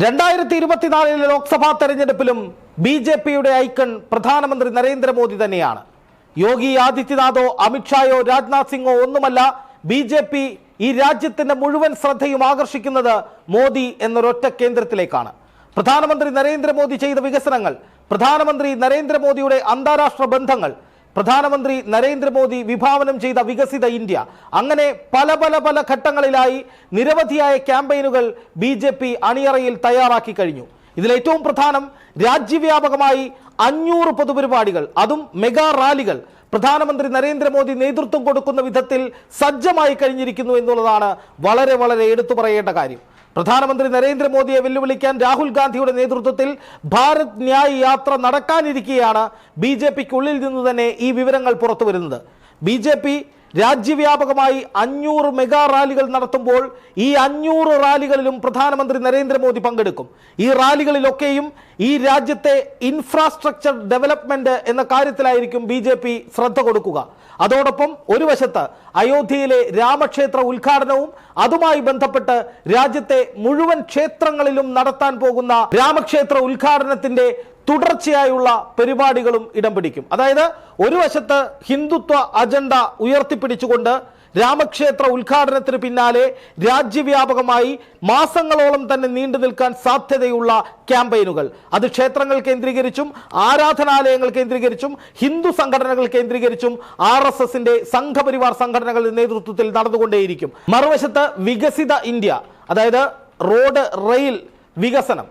രണ്ടായിരത്തി ഇരുപത്തിനാലിലെ ലോക്സഭാ തെരഞ്ഞെടുപ്പിലും ബി ജെ പിയുടെ ഐക്കൺ പ്രധാനമന്ത്രി നരേന്ദ്രമോദി തന്നെയാണ്. യോഗി ആദിത്യനാഥോ അമിത്ഷായോ രാജ്നാഥ് സിംഗോ ഒന്നുമല്ല ബി ജെ പി ഈ രാജ്യത്തിന്റെ മുഴുവൻ ശ്രദ്ധയും ആകർഷിക്കുന്നത് മോദി എന്നൊരൊറ്റ കേന്ദ്രത്തിലേക്കാണ്. പ്രധാനമന്ത്രി നരേന്ദ്രമോദി ചെയ്ത വികസനങ്ങൾ പ്രധാനമന്ത്രി നരേന്ദ്രമോദിയുടെ അന്താരാഷ്ട്ര ബന്ധങ്ങൾ പ്രധാനമന്ത്രി നരേന്ദ്രമോദി വിഭാവനം ചെയ്ത വികസിത ഇന്ത്യ. അങ്ങനെ പല പല പല ഘട്ടങ്ങളിലായി നിരവധിയായ ക്യാമ്പയിനുകൾ ബി ജെ പി അണിയറയിൽ തയ്യാറാക്കി കഴിഞ്ഞു. ഇതിലേറ്റവും പ്രധാനം രാജ്യവ്യാപകമായി അഞ്ഞൂറ് പൊതുപരിപാടികൾ അതും മെഗാ റാലികൾ. പ്രധാനമന്ത്രി നരേന്ദ്രമോദി നേതൃത്വം കൊടുക്കുന്ന വിധത്തിൽ സജ്ജമായി കഴിഞ്ഞിരിക്കുന്നു എന്നുള്ളതാണ് വളരെ വളരെ എടുത്തു പറയേണ്ട കാര്യം. പ്രധാനമന്ത്രി നരേന്ദ്രമോദിയെ വെല്ലുവിളിക്കാൻ രാഹുൽ ഗാന്ധിയുടെ നേതൃത്വത്തിൽ ഭാരത് ന്യായ് യാത്ര നടക്കാനിരിക്കെയാണ് ബി ജെ പിക്കുള്ളിൽ നിന്ന് തന്നെ ഈ വിവരങ്ങൾ പുറത്തു വരുന്നത് ബി ജെ പി രാജ്യവ്യാപകമായി അഞ്ഞൂറ് മെഗാ റാലികൾ നടത്തുമ്പോൾ ഈ അഞ്ഞൂറ് റാലികളിലും പ്രധാനമന്ത്രി നരേന്ദ്രമോദി പങ്കെടുക്കും. ഈ റാലികളിലൊക്കെയും ഈ രാജ്യത്തെ ഇൻഫ്രാസ്ട്രക്ചർ ഡെവലപ്മെന്റ് എന്ന കാര്യത്തിലായിരിക്കും ബി ജെ പി ശ്രദ്ധ കൊടുക്കുക. അതോടൊപ്പം ഒരു വശത്ത് അയോധ്യയിലെ രാമക്ഷേത്ര ഉദ്ഘാടനവും അതുമായി ബന്ധപ്പെട്ട് രാജ്യത്തെ മുഴുവൻ ക്ഷേത്രങ്ങളിലും നടത്താൻ പോകുന്ന രാമക്ഷേത്ര ഉദ്ഘാടനത്തിന്റെ തുടർച്ചയായുള്ള പരിപാടികളും ഇടം പിടിക്കും. അതായത് ഒരു വശത്ത് ഹിന്ദുത്വ അജണ്ട ഉയർത്തിപ്പിടിച്ചുകൊണ്ട് രാമക്ഷേത്ര ഉദ്ഘാടനത്തിന് പിന്നാലെ രാജ്യവ്യാപകമായി മാസങ്ങളോളം തന്നെ നീണ്ടു നിൽക്കാൻ സാധ്യതയുള്ള ക്യാമ്പയിനുകൾ. അത് ക്ഷേത്രങ്ങൾ കേന്ദ്രീകരിച്ചും ആരാധനാലയങ്ങൾ കേന്ദ്രീകരിച്ചും ഹിന്ദു സംഘടനകൾ കേന്ദ്രീകരിച്ചും ആർ എസ് എസിന്റെ സംഘപരിവാർ സംഘടനകളുടെ നേതൃത്വത്തിൽ നടന്നുകൊണ്ടേയിരിക്കും. മറുവശത്ത് വികസിത ഇന്ത്യ അതായത് റോഡ് റെയിൽ വികസനം.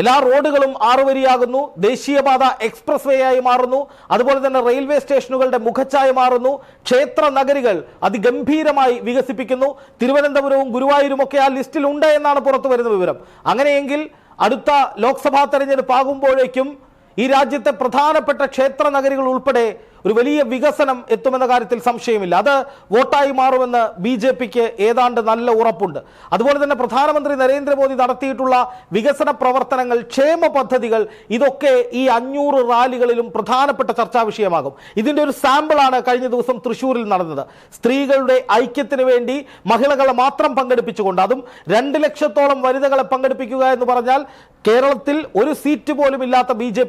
എല്ലാ റോഡുകളും ആറുവരിയാകുന്നു. ദേശീയപാത എക്സ്പ്രസ് വേ ആയി മാറുന്നു. അതുപോലെ തന്നെ റെയിൽവേ സ്റ്റേഷനുകളുടെ മുഖച്ഛായ മാറുന്നു. ക്ഷേത്ര നഗരികൾ അതിഗംഭീരമായി വികസിപ്പിക്കുന്നു. തിരുവനന്തപുരവും ഗുരുവായൂരും ഒക്കെ ആ ലിസ്റ്റിൽ ഉണ്ട് എന്നാണ് പുറത്തു വരുന്ന വിവരം. അങ്ങനെയെങ്കിൽ അടുത്ത ലോക്സഭാ തെരഞ്ഞെടുപ്പ് ആകുമ്പോഴേക്കും ഈ രാജ്യത്തെ പ്രധാനപ്പെട്ട ക്ഷേത്ര നഗരികൾ ഉൾപ്പെടെ ഒരു വലിയ വികസനം എത്തുമെന്ന കാര്യത്തിൽ സംശയമില്ല. അത് വോട്ടായി മാറുമെന്ന് ബി ജെ പിക്ക് ഏതാണ്ട് നല്ല ഉറപ്പുണ്ട്. അതുപോലെ തന്നെ പ്രധാനമന്ത്രി നരേന്ദ്രമോദി നടത്തിയിട്ടുള്ള വികസന പ്രവർത്തനങ്ങൾ ക്ഷേമ പദ്ധതികൾ ഇതൊക്കെ ഈ അഞ്ഞൂറ് റാലികളിലും പ്രധാനപ്പെട്ട ചർച്ചാ വിഷയമാകും. ഇതിന്റെ ഒരു സാമ്പിളാണ് കഴിഞ്ഞ ദിവസം തൃശ്ശൂരിൽ നടന്നത്. സ്ത്രീകളുടെ ഐക്യത്തിന് വേണ്ടി മഹിളകളെ മാത്രം പങ്കെടുപ്പിച്ചുകൊണ്ട് അതും രണ്ട് ലക്ഷത്തോളം വനിതകളെ പങ്കെടുപ്പിക്കുക എന്ന് പറഞ്ഞാൽ കേരളത്തിൽ ഒരു സീറ്റ് പോലും ഇല്ലാത്ത ബി ജെ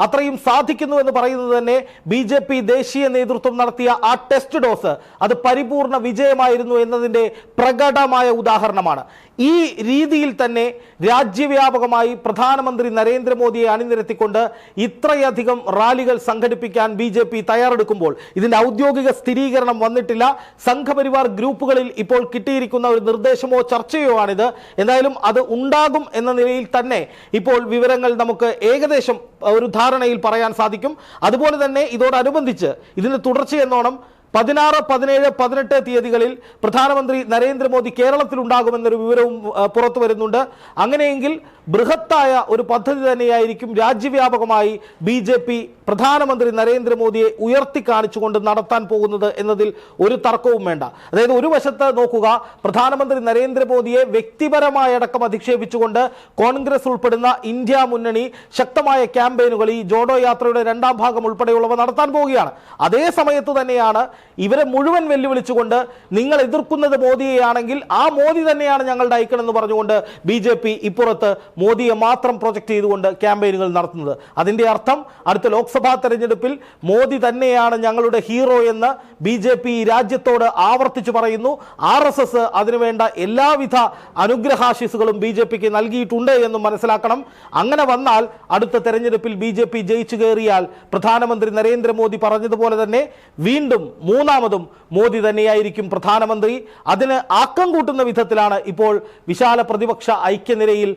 അത്രയും സാധിക്കുന്നു എന്ന് പറയുന്നത് തന്നെ ബി ജെ പി ദേശീയ നേതൃത്വം നടത്തിയ ആ ടെസ്റ്റ് ഡോസ്. അത് പരിപൂർണ വിജയമായിരുന്നു എന്നതിന്റെ പ്രകടമായ ഉദാഹരണമാണ്. ഈ രീതിയിൽ തന്നെ രാജ്യവ്യാപകമായി പ്രധാനമന്ത്രി നരേന്ദ്രമോദിയെ അണിനിരത്തിക്കൊണ്ട് ഇത്രയധികം റാലികൾ സംഘടിപ്പിക്കാൻ ബി ജെ പി തയ്യാറെടുക്കുമ്പോൾ ഇതിന്റെ ഔദ്യോഗിക സ്ഥിരീകരണം വന്നിട്ടില്ല. സംഘപരിവാർ ഗ്രൂപ്പുകളിൽ ഇപ്പോൾ കിട്ടിയിരിക്കുന്ന ഒരു നിർദ്ദേശമോ ചർച്ചയോ ആണിത്. എന്തായാലും അത് ഉണ്ടാകും എന്ന നിലയിൽ തന്നെ ഇപ്പോൾ വിവരങ്ങൾ നമുക്ക് ഏകദേശം ഒരു ധാരണയിൽ പറയാൻ സാധിക്കും. അതുപോലെ തന്നെ ഇതോടനുബന്ധിച്ച് ഇതിന് തുടർച്ചയെന്നോണം പതിനാറ് പതിനേഴ് പതിനെട്ട് തീയതികളിൽ പ്രധാനമന്ത്രി നരേന്ദ്രമോദി കേരളത്തിലുണ്ടാകുമെന്നൊരു വിവരവും പുറത്തു വരുന്നുണ്ട്. അങ്ങനെയെങ്കിൽ ബൃഹത്തായ ഒരു പദ്ധതി തന്നെയായിരിക്കും രാജ്യവ്യാപകമായി ബി ജെ പി പ്രധാനമന്ത്രി നരേന്ദ്രമോദിയെ ഉയർത്തി കാണിച്ചുകൊണ്ട് നടത്താൻ പോകുന്നത് എന്നതിൽ ഒരു തർക്കവും വേണ്ട. അതായത് ഒരു വശത്ത് നോക്കുക പ്രധാനമന്ത്രി നരേന്ദ്രമോദിയെ വ്യക്തിപരമായ അടക്കം അധിക്ഷേപിച്ചുകൊണ്ട് കോൺഗ്രസ് ഉൾപ്പെടുന്ന ഇന്ത്യ മുന്നണി ശക്തമായ ക്യാമ്പയിനുകൾ ഈ ജോഡോ യാത്രയുടെ രണ്ടാം ഭാഗം ഉൾപ്പെടെയുള്ളവ നടത്താൻ പോവുകയാണ്. അതേ സമയത്ത് തന്നെയാണ് ഇവരെ മുഴുവൻ വെല്ലുവിളിച്ചുകൊണ്ട് നിങ്ങൾ എതിർക്കുന്നത് മോദിയെയാണെങ്കിൽ ആ മോദി തന്നെയാണ് ഞങ്ങളുടെ ഐക്കൺ എന്ന് പറഞ്ഞുകൊണ്ട് ബി ജെ പി ഇപ്പുറത്ത് മോദിയെ മാത്രം പ്രൊജക്ട് ചെയ്തുകൊണ്ട് ക്യാമ്പയിനുകൾ നടത്തുന്നത്. അതിന്റെ അർത്ഥം അടുത്ത ലോക്സഭാ തെരഞ്ഞെടുപ്പിൽ മോദി തന്നെയാണ് ഞങ്ങളുടെ ഹീറോ എന്ന് ബി ജെ പി രാജ്യത്തോട് ആവർത്തിച്ചു പറയുന്നു. ആർ എസ് എസ് അതിനുവേണ്ട എല്ലാവിധ അനുഗ്രഹാശിസുകളും ബി ജെ പിക്ക് നൽകിയിട്ടുണ്ട് എന്നും മനസ്സിലാക്കണം. അങ്ങനെ വന്നാൽ അടുത്ത തെരഞ്ഞെടുപ്പിൽ ബി ജെ പി ജയിച്ചു കയറിയാൽ പ്രധാനമന്ത്രി നരേന്ദ്രമോദി പറഞ്ഞതുപോലെ തന്നെ വീണ്ടും മൂന്നാമതും മോദി തന്നെയായിരിക്കും പ്രധാനമന്ത്രി. അതിന് ആക്കം കൂട്ടുന്ന വിധത്തിലാണ് ഇപ്പോൾ വിശാല പ്രതിപക്ഷ ഐക്യനിരയിൽ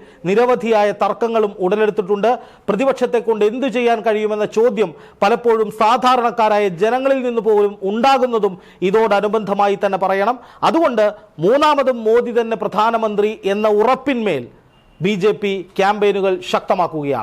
നിരവധിയായ തർക്കങ്ങളും ഉടലെടുത്തിട്ടുണ്ട്. പ്രതിപക്ഷത്തെ കൊണ്ട് എന്തു ചെയ്യാൻ കഴിയുമെന്ന ചോദ്യം പലപ്പോഴും സാധാരണക്കാരായ ജനങ്ങളിൽ നിന്ന് പോലും ഉണ്ടാകുന്നതും ഇതോടനുബന്ധമായി തന്നെ പറയണം. അതുകൊണ്ട് മൂന്നാമതും മോദി തന്നെ പ്രധാനമന്ത്രി എന്ന ഉറപ്പിന്മേൽ ബി ജെ പി ക്യാമ്പയിനുകൾ ശക്തമാക്കുകയാണ്.